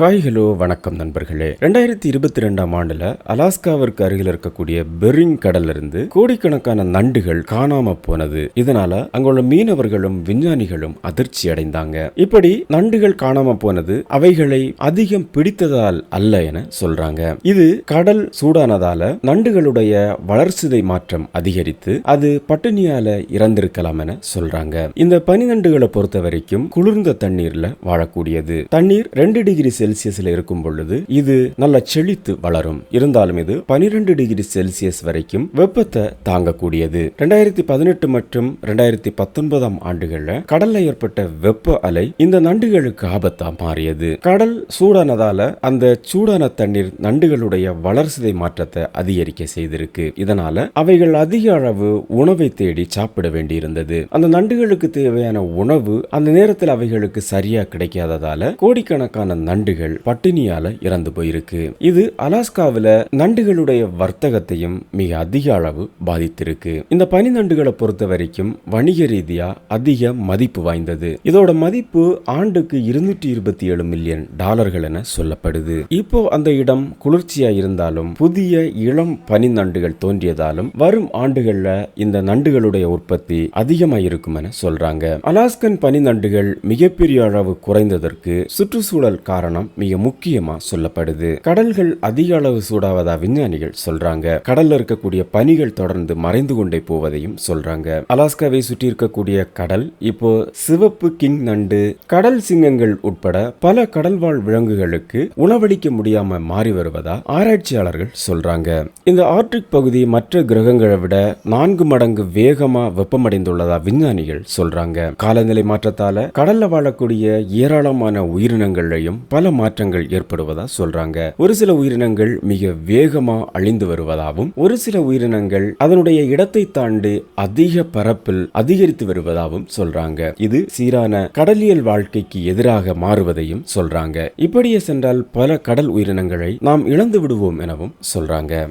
Hi hello வணக்கம் நண்பர்களே. ரெண்டாயிரத்தி இருபத்தி ரெண்டாம் ஆண்டுல அலாஸ்காவிற்கு அருகில் இருக்கக்கூடிய பெரிங் கடல்ல இருந்து கோடிக்கணக்கான நண்டுகள் காணாம போனது. இதனால அங்குள்ள மீனவர்களும் விஞ்ஞானிகளும் அதிர்ச்சி அடைந்தாங்க. இப்படி நண்டுகள் காணாம போனது அவைகளை அதிகம் பிடித்ததால் அல்ல என சொல்றாங்க. இது கடல் சூடானதால நண்டுகளுடைய வளர்சிதை மாற்றம் அதிகரித்து அது பட்டினியால இறந்திருக்கலாம் என சொல்றாங்க. இந்த பனிநண்டுகளை பொறுத்த வரைக்கும் குளிர்ந்த தண்ணீர்ல வாழக்கூடியது. தண்ணீர் ரெண்டு டிகிரி செல்சியஸில் இருக்கும் பொழுது இது நல்ல செழித்து வளரும். இருந்தாலும் இது பனிரெண்டு டிகிரி செல்சியஸ் வரைக்கும் வெப்பத்தை தாங்கக்கூடியது. ரெண்டாயிரத்தி பதினெட்டு மற்றும் ரெண்டாயிரத்தி பத்தொன்பதாம் ஆண்டுகளில் கடல்ல ஏற்பட்ட வெப்ப அலை இந்த நண்டுகளுக்கு ஆபத்தா மாறியது. கடல் சூடானதால அந்த சூடான தண்ணீர் நண்டுகளுடைய வளர்சிதை மாற்றத்தை அதிகரிக்க செய்திருக்கு. இதனால அவைகள் அதிக அளவு உணவை தேடி சாப்பிட வேண்டியிருந்தது. அந்த நண்டுகளுக்கு தேவையான உணவு அந்த நேரத்தில் அவைகளுக்கு சரியா கிடைக்காததால கோடிக்கணக்கான நண்டுகள் பட்டினியால இறந்து போயிருக்கு. இது அலாஸ்காவில நண்டுகளுடைய வர்த்தகத்தையும் மிக அதிக அளவு பாதித்திருக்கு. இந்த பனிநண்டுகளை பொறுத்த வரைக்கும் வணிக ரீதியா அதிக மதிப்பு வாய்ந்தது. இதோட மதிப்பு ஆண்டுக்கு இருநூற்றி இருபத்தி ஏழு மில்லியன் டாலர்கள் என சொல்லப்படுது. இப்போ அந்த இடம் குளிர்ச்சியா இருந்தாலும் புதிய இளம் பனி நண்டுகள் தோன்றியதாலும் வரும் ஆண்டுகள்ல இந்த நண்டுகளுடைய உற்பத்தி அதிகமாக இருக்கும் என சொல்றாங்க. அலாஸ்கன் பனிநண்டுகள் மிகப்பெரிய அளவு குறைந்ததற்கு சுற்றுச்சூழல் காரணம் மிக முக்கியமா சொல்லப்படுது. கடல்கள் அதிக அளவு சூடாவதா விஞ்ஞானிகள் சொல்றாங்க. கடல்ல இருக்கக்கூடிய பனிகள் தொடர்ந்து மறைந்து கொண்டே போவதையும் சொல்றாங்க. அலாஸ்காவை சுற்றி இருக்கக்கூடிய கடல் இப்போ சிவப்பு கிங் நண்டு கடல் சிங்கங்கள் உட்பட பல கடல்வாழ் விலங்குகளுக்கு உணவளிக்க முடியாம மாறி வருவதா ஆராய்ச்சியாளர்கள் சொல்றாங்க. இந்த ஆர்டிக் பகுதி மற்ற கிரகங்களை விட நான்கு மடங்கு வேகமா வெப்பமடைந்துள்ளதா விஞ்ஞானிகள் சொல்றாங்க. காலநிலை மாற்றத்தால கடல்ல வாழக்கூடிய ஏராளமான உயிரினங்களையும் பல பல மாற்றங்கள் ஏற்படுவதா சொல்றாங்க. ஒரு சில உயிரினங்கள் மிக வேகமா அழிந்து வருவதாகவும் ஒரு சில உயிரினங்கள் அதனுடைய இடத்தை தாண்டி அதிக பரப்பில் அதிகரித்து வருவதாகவும் சொல்றாங்க. இது சீரான கடலியல் வாழ்க்கைக்கு எதிராக மாறுவதையும் சொல்றாங்க. இப்படியே சென்றால் பல கடல் உயிரினங்களை நாம் இழந்து விடுவோம் எனவும் சொல்றாங்க.